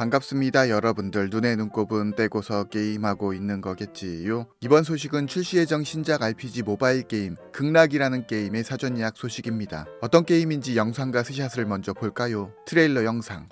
반갑습니다 여러분들. 눈에 눈곱은 떼고서 게임하고 있는 거겠지요? 이번 소식은 출시 예정 신작 RPG 모바일 게임 극락이라는 게임의 사전 예약 소식입니다. 어떤 게임인지 영상과 스샷을 먼저 볼까요? 트레일러 영상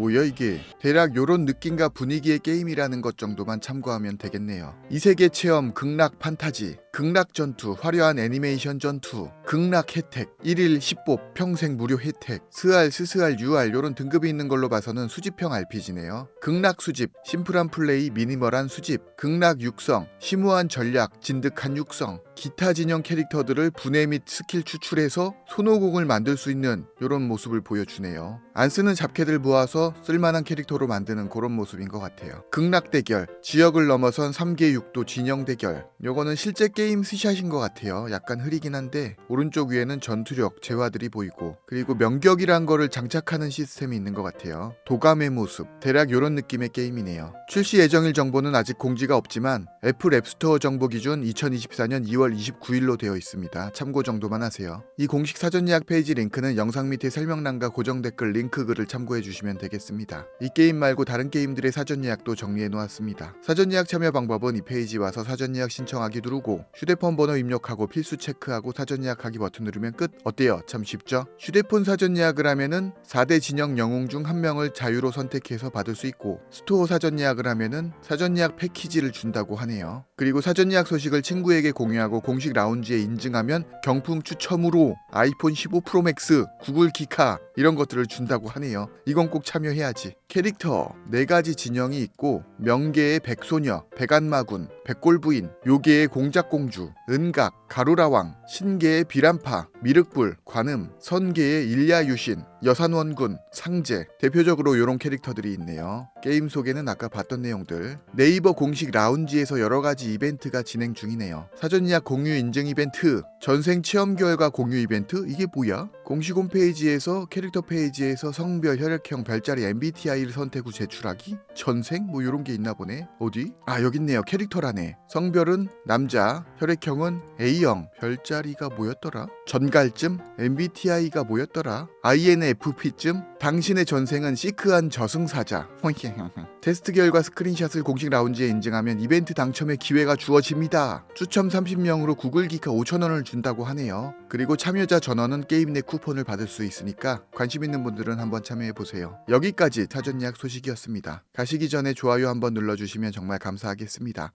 뭐야 이게? 대략 요런 느낌과 분위기의 게임이라는 것 정도만 참고하면 되겠네요. 이 세계 체험 극락 판타지 극락 전투 화려한 애니메이션 전투 극락 혜택 1일 10보 평생 무료 혜택 스알 스스알 유알 요런 등급이 있는 걸로 봐서는 수집형 RPG네요 극락 수집 심플한 플레이 미니멀한 수집 극락 육성 심오한 전략 진득한 육성 기타 진영 캐릭터들을 분해 및 스킬 추출해서 손오공을 만들 수 있는 이런 모습을 보여주네요. 안 쓰는 잡캐들 모아서 쓸만한 캐릭터로 만드는 그런 모습인 것 같아요. 극락 대결, 지역을 넘어선 3개 6도 진영 대결. 요거는 실제 게임 스샷인 것 같아요. 약간 흐리긴 한데 오른쪽 위에는 전투력, 재화들이 보이고 그리고 명격이란 거를 장착하는 시스템이 있는 것 같아요. 도감의 모습, 대략 요런 느낌의 게임이네요. 출시 예정일 정보는 아직 공지가 없지만 애플 앱스토어 정보 기준 2024년 2월 29일로 되어 있습니다. 참고 정도만 하세요. 이 공식 사전 예약 페이지 링크는 영상 밑에 설명란과 고정 댓글 링크 글을 참고해 주시면 되겠습니다. 이 게임 말고 다른 게임들의 사전 예약도 정리해 놓았습니다. 사전 예약 참여 방법은 이 페이지 와서 사전 예약 신청하기 누르고 휴대폰 번호 입력하고 필수 체크하고 사전 예약하기 버튼 누르면 끝. 어때요? 참 쉽죠? 휴대폰 사전 예약을 하면은 4대 진영 영웅 중 한 명을 자유로 선택해서 받을 수 있고 스토어 사전 예약을 하면은 사전 예약 패키지를 준다고 하네요. 그리고 사전 예약 소식을 친구에게 공유하고 공식 라운지에 인증하면 경품 추첨으로 아이폰 15 프로 맥스, 구글 기카 이런 것들을 준다고 하네요. 이건 꼭 참여해야지. 캐릭터 네 가지 진영이 있고 명계의 백소녀, 백안마군, 백골부인, 요계의 공작공주, 은각, 가루라왕, 신계의 비란파, 미륵불, 관음, 선계의 일야유신, 여산원군, 상제 대표적으로 이런 캐릭터들이 있네요. 게임 속에는 아까 봤던 내용들 네이버 공식 라운지에서 여러 가지 이벤트가 진행 중이네요. 사전 예약 공유 인증 이벤트, 전생 체험 결과 공유 이벤트 이게 뭐야? 공식 홈페이지에서 캐릭터 페이지에서 성별, 혈액형, 별자리 MBTI를 선택 후 제출하기? 전생 뭐 이런 게 있나 보네. 어디? 아 여기 있네요. 캐릭터라네. 성별은 남자, 혈액형은 A 형, 별자리가 뭐였더라? 전갈쯤, MBTI가 뭐였더라? INFP쯤, 당신의 전생은 시크한 저승사자. 테스트 결과 스크린샷을 공식 라운지에 인증하면 이벤트 당첨의 기회가 주어집니다. 추첨 30명으로 구글 기카 5,000원을 준다고 하네요. 그리고 참여자 전원은 게임 내 쿠폰을 받을 수 있으니까 관심 있는 분들은 한번 참여해 보세요. 여기까지 사전 예약 소식이었습니다. 가시기 전에 좋아요 한번 눌러주시면 정말 감사하겠습니다.